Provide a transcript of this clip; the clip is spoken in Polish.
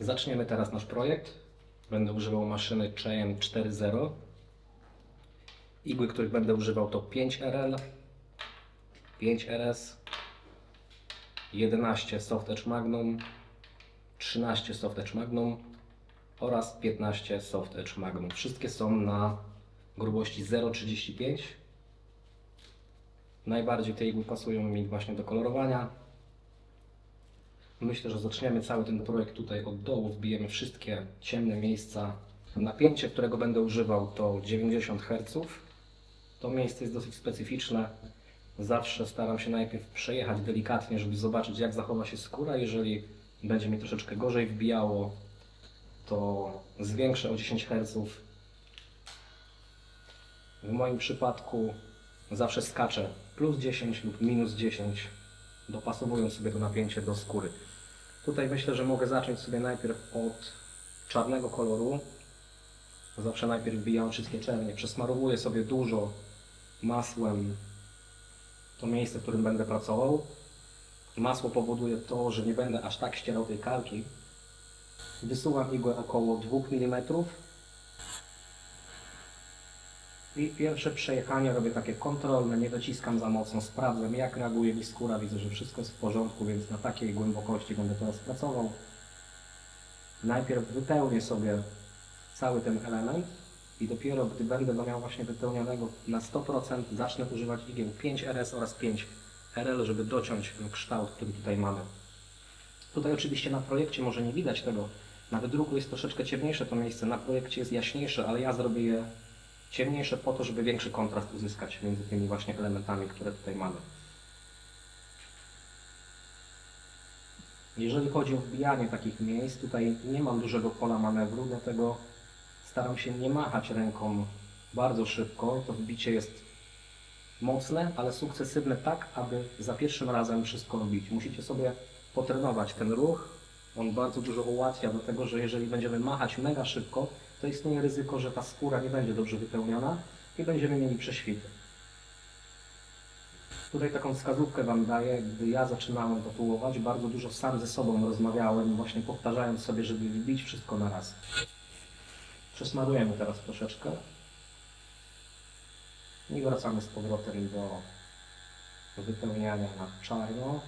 Zaczniemy teraz nasz projekt. Będę używał maszyny Cheyenne 4.0. Igły, których będę używał to 5RL, 5RS, 11 Soft Edge Magnum, 13 Soft Edge Magnum oraz 15 Soft Edge Magnum. Wszystkie są na grubości 0,35. Najbardziej te igły pasują mi właśnie do kolorowania. Myślę, że zaczniemy cały ten projekt tutaj od dołu, wbijemy wszystkie ciemne miejsca. Napięcie, którego będę używał to 90 Hz. To miejsce jest dosyć specyficzne. Zawsze staram się najpierw przejechać delikatnie, żeby zobaczyć jak zachowa się skóra. Jeżeli będzie mi troszeczkę gorzej wbijało, to zwiększę o 10 Hz. W moim przypadku zawsze skaczę plus 10 lub minus 10, dopasowując sobie to napięcie do skóry. Tutaj myślę, że mogę zacząć sobie najpierw od czarnego koloru. Zawsze najpierw wbijam wszystkie czernie, przesmarowuję sobie dużo masłem to miejsce, w którym będę pracował. Masło powoduje to, że nie będę aż tak ścierał tej kalki. Wysuwam igłę około 2 mm. I pierwsze przejechanie robię takie kontrolne, nie dociskam za mocno, sprawdzam jak reaguje mi skóra, widzę, że wszystko jest w porządku, więc na takiej głębokości będę teraz pracował. Najpierw wypełnię sobie cały ten element i dopiero gdy będę go miał właśnie wypełnionego na 100% zacznę używać igieł 5RS oraz 5RL, żeby dociąć ten kształt, który tutaj mamy. Tutaj oczywiście na projekcie może nie widać tego, na wydruku jest troszeczkę ciemniejsze to miejsce, na projekcie jest jaśniejsze, ale ja zrobię je ciemniejsze po to, żeby większy kontrast uzyskać między tymi właśnie elementami, które tutaj mamy. Jeżeli chodzi o wbijanie takich miejsc, tutaj nie mam dużego pola manewru, dlatego staram się nie machać ręką bardzo szybko. To wbicie jest mocne, ale sukcesywne tak, aby za pierwszym razem wszystko robić. Musicie sobie potrenować ten ruch. On bardzo dużo ułatwia do tego, że jeżeli będziemy machać mega szybko, to istnieje ryzyko, że ta skóra nie będzie dobrze wypełniona i będziemy mieli prześwity. Tutaj taką wskazówkę Wam daję, gdy ja zaczynałem tatuować, bardzo dużo sam ze sobą rozmawiałem, właśnie powtarzając sobie, żeby wbić wszystko na raz. Przesmarujemy teraz troszeczkę i wracamy z powrotem do wypełniania na czarno.